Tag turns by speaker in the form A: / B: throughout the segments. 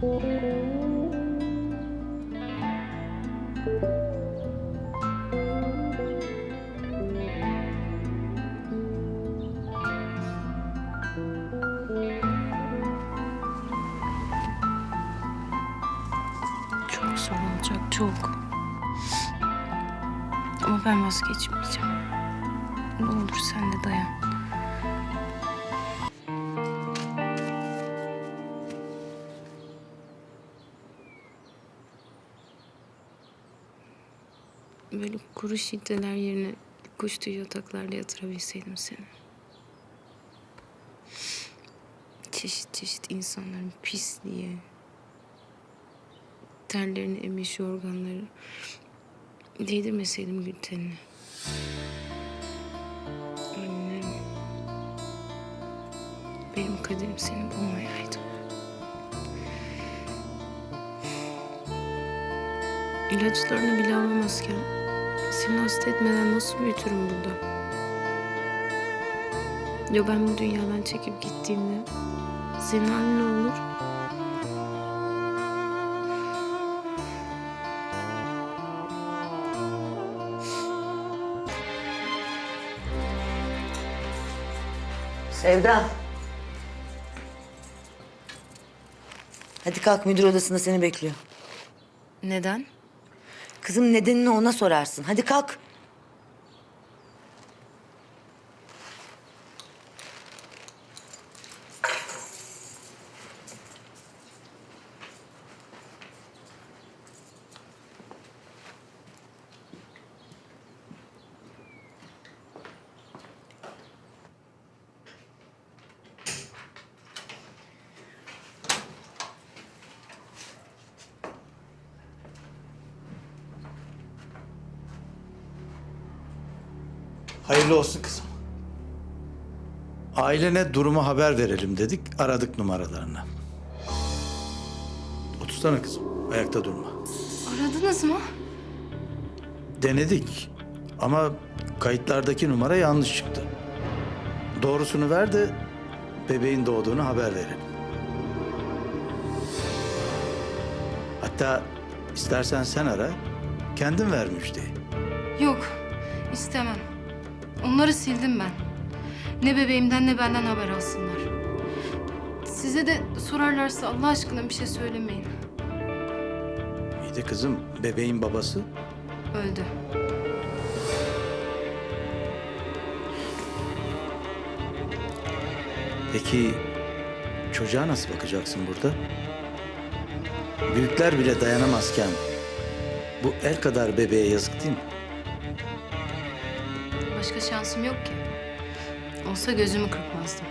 A: Çok zor olacak, çok. Ama ben vazgeçmeyeceğim. Ne olur sen de dayan. Böyle kuru şiddeler yerine kuş tüyü yataklarda yatırabilseydim seni. Çeşit çeşit insanların pisliği, terlerini emiş organları değdirmeseydim tenine. Annem. Benim kaderim seni bulmayaydı. İlaçlarını bile alamazken seni hasta etmeden nasıl büyütürüm burada? Ya ben bu dünyadan çekip gittiğimde senin halin ne olur?
B: Sevda. Hadi kalk müdür odasında seni bekliyor.
A: Neden?
B: Kızım nedenini ona sorarsın. Hadi kalk.
C: Hayırlı olsun kızım. Ailene durumu haber verelim dedik. Aradık numaralarını. Otursana kızım. Ayakta durma.
A: Aradınız mı?
C: Denedik. Ama kayıtlardaki numara yanlış çıktı. Doğrusunu ver de bebeğin doğduğunu haber verelim. Hatta istersen sen ara, kendin ver müjdeyi.
A: Yok, istemem. Onları sildim ben. Ne bebeğimden ne benden haber alsınlar. Size de sorarlarsa Allah aşkına bir şey söylemeyin.
C: İyi de kızım, bebeğin babası
A: Öldü.
C: Peki çocuğa nasıl bakacaksın burada? Büyükler bile dayanamazken bu el kadar bebeğe yazık değil mi?
A: Başka şansım yok ki. Olsa gözümü kırpmazdım.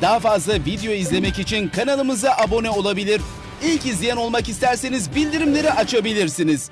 D: Daha fazla video izlemek için kanalımıza abone olabilir. İlk izleyen olmak isterseniz bildirimleri açabilirsiniz.